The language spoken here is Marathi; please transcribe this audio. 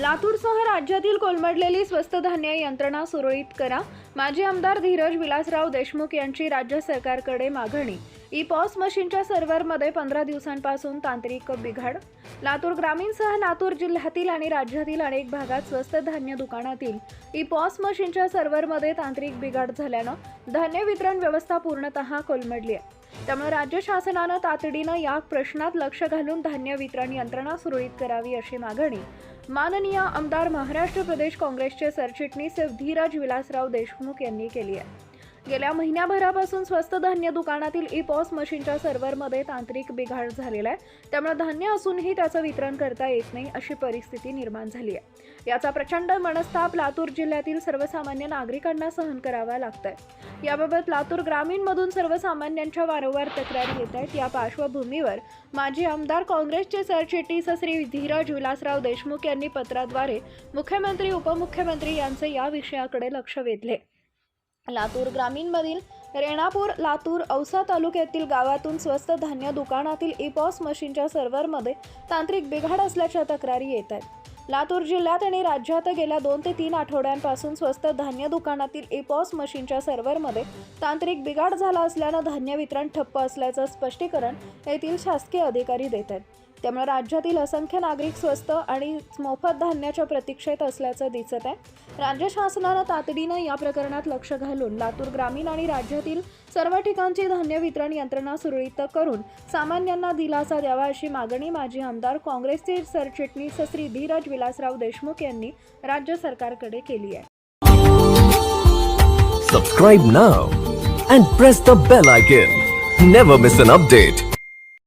लातूरसह राज्यातील कोलमडलेली स्वस्त धान्य यंत्रणा सुरळीत करा. माजी आमदार धीरज विलासराव देशमुख यांची राज्य सरकारकडे मागणी. ई पॉस मशीनच्या सर्व्हरमध्ये पंधरा दिवसांपासून तांत्रिक बिघाड. लातूर ग्रामीणसह लातूर जिल्ह्यातील आणि राज्यातील अनेक भागात स्वस्त धान्य दुकानातील ई पॉस मशीनच्या सर्व्हरमध्ये तांत्रिक बिघाड झाल्यानं धान्य वितरण व्यवस्था पूर्णतः कोलमडली आहे. त्यामुळे राज्य शासनानं तातडीनं या प्रश्नात लक्ष घालून धान्य वितरण यंत्रणा सुरळीत करावी अशी मागणी माननीय आमदार महाराष्ट्र प्रदेश काँग्रेसचे सरचिटणीस धीरज विलासराव देशमुख यांनी केली आहे. गेल्या महिन्याभरापासून स्वस्त धान्य दुकानातील ई पॉस मशीनच्या सर्व्हरमध्ये तांत्रिक बिघाड झालेला आहे. त्यामुळे धान्य असूनही त्याचं वितरण करता येत नाही अशी परिस्थिती निर्माण झाली आहे. याचा प्रचंड मनस्ताप लातूर जिल्ह्यातील सर्वसामान्य नागरिकांना सहन करावा लागत आहे याबाबत लातूर ग्रामीणमधून सर्वसामान्यांच्या वारंवार तक्रारी येत आहेत. या पार्श्वभूमीवर माजी आमदार काँग्रेसचे सरचिटणीस श्री धीरज विलासराव देशमुख यांनी पत्राद्वारे मुख्यमंत्री उपमुख्यमंत्री यांचे या विषयाकडे लक्ष वेधले. लातूर ग्रामीणमधील रेणापूर लातूर औसा तालुक्यातील गावातून स्वस्त धान्य दुकानातील इपॉस मशीनच्या सर्व्हरमध्ये तांत्रिक बिघाड असल्याच्या तक्रारी येत आहेत. लातूर जिल्ह्यात आणि राज्यात गेल्या दोन ते तीन आठवड्यांपासून स्वस्त धान्य दुकानातील इपॉस मशीनच्या सर्व्हरमध्ये तांत्रिक बिघाड झाला असल्यानं धान्य वितरण ठप्प असल्याचं स्पष्टीकरण येथील शासकीय अधिकारी देत आहेत. त्यामुळे राज्यातील असंख्य नागरिक स्वस्त आणि मोफत धान्याच्या प्रतीक्षेत असल्याचं दिसत आहे राज्य शासनानं तातडीनं या प्रकरणात लक्ष घालून लातूर ग्रामीण आणि राज्यातील सर्व ठिकाणची धान्य वितरण यंत्रणा सुरळीत करून सामान्यांना दिलासा द्यावा अशी मागणी माजी आमदार काँग्रेसचे सरचिटणीस श्री धीरज विलासराव देशमुख यांनी राज्य सरकारकडे केली आहे Subscribe now and press the bell icon. Never miss an update.